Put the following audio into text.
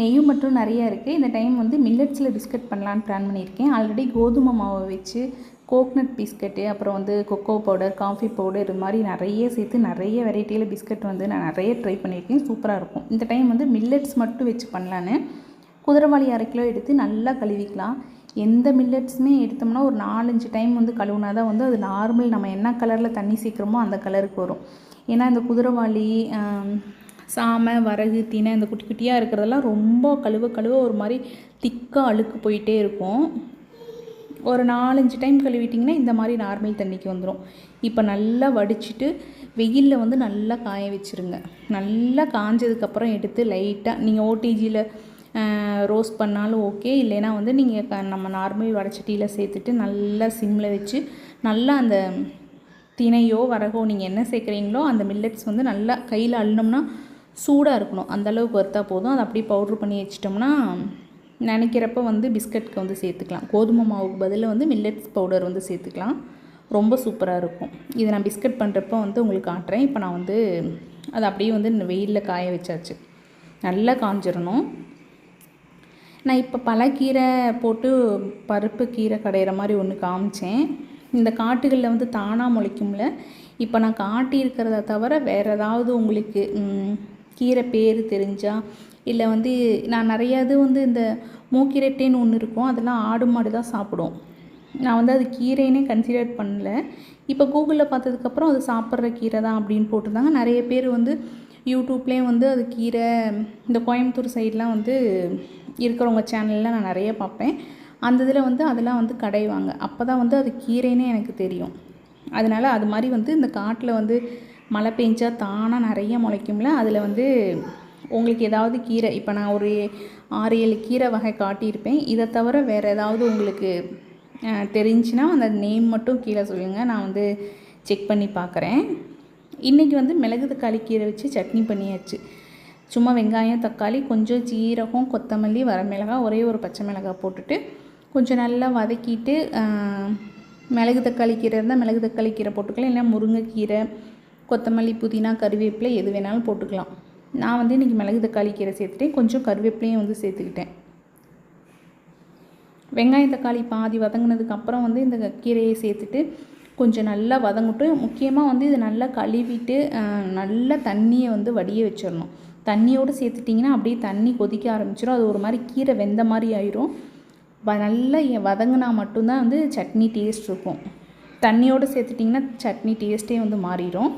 நெய்யும் மட்டும் நிறைய இருக்குது இந்த டைம் வந்து மில்லட்ஸில் பிஸ்கட் பண்ணலான்னு பிளான் பண்ணியிருக்கேன். ஆல்ரெடி கோதுமை மாவை வச்சு கோக்னட் பிஸ்கட்டு அப்புறம் வந்து கொக்கோ பவுடர் காஃபி பவுடர் இது மாதிரி நிறைய சேர்த்து நிறைய வெரைட்டியில் பிஸ்கட் வந்து நான் நிறைய ட்ரை பண்ணியிருக்கேன். சூப்பராக இருக்கும். இந்த டைம் வந்து மில்லட்ஸ் மட்டும் வச்சு பண்ணலான்னு. குதிரைவாளி அரை கிலோ எடுத்து நல்லா கழுவிக்கலாம். எந்த மில்லட்ஸுமே எடுத்தோம்னா ஒரு நாலஞ்சு டைம் வந்து கழுவுனா தான் வந்து அது நார்மல் நம்ம என்ன கலரில் தண்ணி சேர்க்குறோமோ அந்த கலருக்கு வரும். ஏன்னா இந்த குதிரவாளி சாமை வரகு தினை இந்த குட்டி குட்டியாக இருக்கிறதெல்லாம் ரொம்ப கழுவ கழுவ ஒரு மாதிரி திக்காக அழுக்கு போயிட்டே இருக்கும். ஒரு நாலஞ்சு டைம் கழுவிட்டிங்கன்னா இந்த மாதிரி நார்மல் தண்ணிக்கு வந்துடும் இப்போ நல்லா வடிச்சிட்டு வெயிலில் வந்து நல்லா காய வச்சுருங்க. நல்லா காஞ்சதுக்கப்புறம் எடுத்து லைட்டாக நீங்கள் ஓடிஜியில் ரோஸ்ட் பண்ணாலும் ஓகே. இல்லைன்னா வந்து நீங்கள் க நம்ம நார்மல் வடச்சட்டியில் சேர்த்துட்டு நல்லா சிம்மில் வச்சு நல்லா அந்த தினையோ வரகோ நீங்கள் என்ன சேர்க்குறீங்களோ அந்த மில்லட்ஸ் வந்து நல்லா கையில் அள்ளினோம்னா சூடாக இருக்கணும். அந்தளவுக்கு வறுத்தா போதும். அதை அப்படியே பவுட்ரு பண்ணி வச்சிட்டோம்னா நினைக்கிறப்ப வந்து பிஸ்கட்க்கு வந்து சேர்த்துக்கலாம். கோதுமை மாவுக்கு பதிலாக வந்து மில்லட்ஸ் பவுடர் வந்து சேர்த்துக்கலாம். ரொம்ப சூப்பராக இருக்கும். இதை நான் பிஸ்கட் பண்ணுறப்ப வந்து உங்களுக்கு காட்டுறேன். இப்போ நான் வந்து அதை அப்படியே வந்து வெயிலில் காய வச்சாச்சு. நல்லா காஞ்சிடணும் நான் இப்போ பலக்கீரை போட்டு பருப்பு கீரை கடையிற மாதிரி ஒன்று காமிச்சேன். இந்த காட்டுகளில் வந்து தானாக முளைக்கும்ல. இப்போ நான் காட்டியிருக்கிறத தவிர வேறு ஏதாவது உங்களுக்கு கீரை பேர் தெரிஞ்சால் இல்லை வந்து நான் நிறையா இது வந்து இந்த மூக்கிரட்டைன்னு ஒன்று இருக்கும் அதெல்லாம் ஆடு மாடு தான் சாப்பிடும். நான் வந்து அது கீரைன்னே கன்சிடர் பண்ணல. இப்போ கூகுளில் பார்த்ததுக்கப்புறம் அது சாப்பிட்ற கீரை தான் அப்படின்னு போட்டிருந்தாங்க. நிறைய பேர் வந்து யூடியூப்லேயும் வந்து அது கீரை இந்த கோயம்புத்தூர் சைட்லாம் வந்து இருக்கிறவங்க சேனல்லாம் நான் நிறைய பார்ப்பேன். அந்த இதில் வந்து அதெல்லாம் வந்து கடைவாங்க. அப்போ தான் வந்து அது கீரைன்னே எனக்கு தெரியும். அதனால் அது மாதிரி வந்து இந்த காட்டில் வந்து மழை பெஞ்சா தானாக நிறைய முளைக்கும்ல? அதில் வந்து உங்களுக்கு ஏதாவது கீரை இப்போ நான் ஒரு ஆறு ஏழு கீரை வகை காட்டியிருப்பேன். இதை தவிர வேறு ஏதாவது உங்களுக்கு தெரிஞ்சுன்னா அந்த நேம் மட்டும் கீழே சொல்லுங்கள் நான் வந்து செக் பண்ணி பார்க்குறேன். இன்றைக்கி வந்து மிளகு தக்காளி கீரை வச்சு சட்னி பண்ணியாச்சு. சும்மா வெங்காயம் தக்காளி கொஞ்சம் ஜீரகம் கொத்தமல்லி வரமிளகாய் ஒரே ஒரு பச்சை மிளகாய் போட்டுட்டு கொஞ்சம் நல்லா வதக்கிட்டு மிளகு தக்காளி கீரை இருந்தால் மிளகு தக்காளி கீரை போட்டுக்கலாம். இல்லை முருங்கைக்கீரை கொத்தமல்லி புதினா கருவேப்பிலை எது வேணாலும் போட்டுக்கலாம். நான் வந்து இன்றைக்கி மிளகு தக்காளி கீரை சேர்த்துட்டேன். கொஞ்சம் கருவேப்பிலையும் வந்து சேர்த்துக்கிட்டேன். வெங்காயம் தக்காளி பாதி வதங்கினதுக்கப்புறம் வந்து இந்த கீரையை சேர்த்துட்டு கொஞ்சம் நல்லா வதங்கிட்டு முக்கியமாக வந்து இது நல்லா கழுவிட்டு நல்லா தண்ணியை வந்து வடிய வச்சிடணும். தண்ணியோடு சேர்த்துட்டிங்கன்னா அப்படியே தண்ணி கொதிக்க ஆரம்பிச்சிடும். அது ஒரு மாதிரி கீரை வெந்த மாதிரி ஆயிரும். வ நல்லா வதங்கினா மட்டும்தான் வந்து சட்னி டேஸ்ட் இருக்கும். தண்ணியோடு சேர்த்துட்டிங்கன்னா சட்னி டேஸ்ட்டே வந்து மாறிடும்.